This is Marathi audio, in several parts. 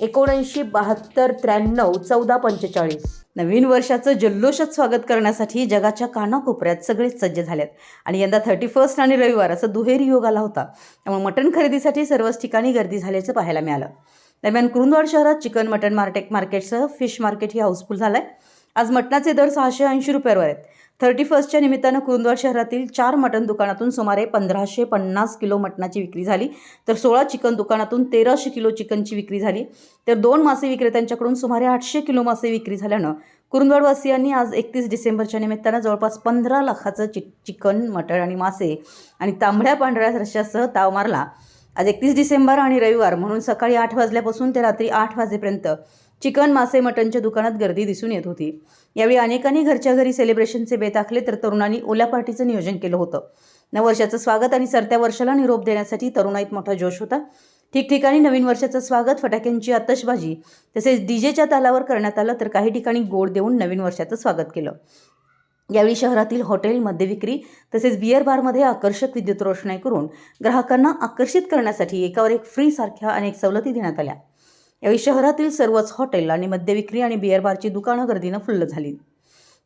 एकोणऐंशी बहात्तर त्र्याण्णव चौदा पंचेचाळीस. नवीन वर्षाचं जल्लोषात स्वागत करण्यासाठी जगाच्या कानाकोपऱ्यात सगळेच सज्ज झालेत. आणि यंदा थर्टी फर्स्ट आणि रविवार असं दुहेरी योग आला होता. त्यामुळे मटण खरेदीसाठी सर्वच ठिकाणी गर्दी झाल्याचं पाहायला मिळालं. दरम्यान कुरुंदवाड शहरात चिकन मटण मार्केट मार्केटसह फिश मार्केट ही हाऊसफुल झालं आहे आज मटणाचे दर सहाशे ऐंशी रुपयावर आहेत. थर्टी फर्स्टच्या निमित्तानं कुरुंदवाड शहरातील चार मटण दुकानातून सुमारे पंधराशे पन्नास किलो मटणाची विक्री झाली. तर सोळा चिकन दुकानातून तेराशे किलो चिकनची विक्री झाली. तर दोन मासे विक्रेत्यांच्याकडून सुमारे आठशे किलो मासे विक्री झाल्यानं कुरुंदवाडवासियांनी आज एकतीस डिसेंबरच्या निमित्तानं जवळपास पंधरा लाखाचं चिक चिकन मटण आणि मासे आणि तांबड्या पांढऱ्या रश्यासह ताव मारला. आज एकतीस डिसेंबर आणि रविवार म्हणून सकाळी आठ वाजल्यापासून ते रात्री आठ वाजेपर्यंत चिकन मासे मटनच्या दुकानात गर्दी दिसून येत होती. यावेळी अनेकांनी घरच्या घरी सेलिब्रेशनचे बेत आखले तर तरुणांनी ओल्या पार्टीचं नियोजन केलं होतं. नववर्षाचं स्वागत आणि सरत्या वर्षाला निरोप देण्यासाठी तरुणाईत मोठा जोश होता. ठिकठिकाणी नवीन वर्षाचं स्वागत फटाक्यांची आतषबाजी तसेच डीजेच्या तालावर करण्यात आलं तर काही ठिकाणी गोड देऊन नवीन वर्षाचं स्वागत केलं. यावेळी शहरातील हॉटेल मद्यविक्री तसेच बियर बारमध्ये आकर्षक विद्युत रोषणाई करून ग्राहकांना आकर्षित करण्यासाठी एकावर एक फ्री सारख्या अनेक सवलती देण्यात आल्या. यावेळी शहरातील सर्वच हॉटेल आणि मद्यविक्री आणि बिअर बारची दुकानं गर्दीनं फुल्ल झाली.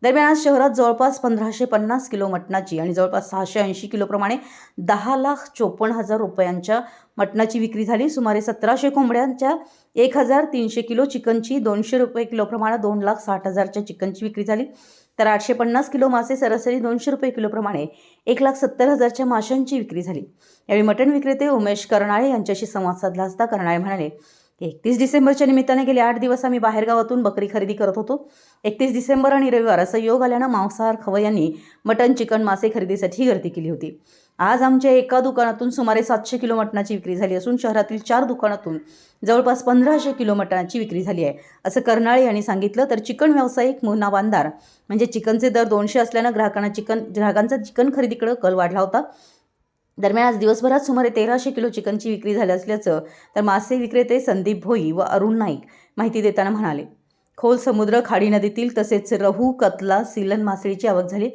दरम्यान आज शहरात जवळपास पंधराशे पन्नास किलो मटणाची आणि जवळपास सहाशे ऐंशी किलोप्रमाणे दहा लाख चोपन्न हजार रुपयांच्या मटणाची विक्री झाली. सुमारे सतराशे कोंबड्यांच्या एक हजार तीनशे किलो चिकनची दोनशे रुपये किलोप्रमाणे दोन लाख साठ हजारच्या चिकनची विक्री झाली. तर आठशे पन्नास किलो मासे सरासरी दोनशे रुपये किलोप्रमाणे एक लाख सत्तर हजारच्या माशांची विक्री झाली. यावेळी मटण विक्रेते उमेश कर्नाळे यांच्याशी संवाद साधला असता कर्नाळे म्हणाले एकतीस डिसेंबरच्या निमित्ताने गेले आठ दिवस आम्ही बाहेरगावातून बकरी खरेदी करत होतो. एकतीस डिसेंबर आणि रविवार असं योग आल्यानं मांसाहार खवय्यांनी मटण चिकन मासे खरेदीसाठी गर्दी केली होती. आज आमच्या एका दुकानातून सुमारे सातशे किलो मटणाची विक्री झाली असून शहरातील चार दुकानातून जवळपास पंधराशे किलो मटणाची विक्री झाली आहे. असं कर्नाळे यांनी सांगितलं तर चिकन व्यावसायिक मुन्ना बांधार म्हणजे चिकनचे दर दोनशे असल्यानं ग्राहकांना चिकन ग्राहकांचा चिकन खरेदीकडे कल वाढला होता. दरम्यान आज दिवसभरात सुमारे तेराशे किलो चिकनची विक्री झाली असल्याचं तर मासे विक्रेते संदीप भोई व अरुण नाईक माहिती देताना म्हणाले खोल समुद्र खाडी नदीतील तसेच रहू कतला सिलन मासळीची आवक झाली.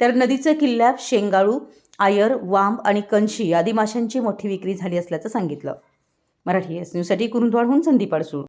तर नदीचं किल्ल्यात शेंगाळू आयर वांब आणि कंशी आदी माशांची मोठी विक्री झाली असल्याचं सांगितलं. मराठी एस न्यूजसाठी कुरुंदवाडहून संदीप अडसूळ.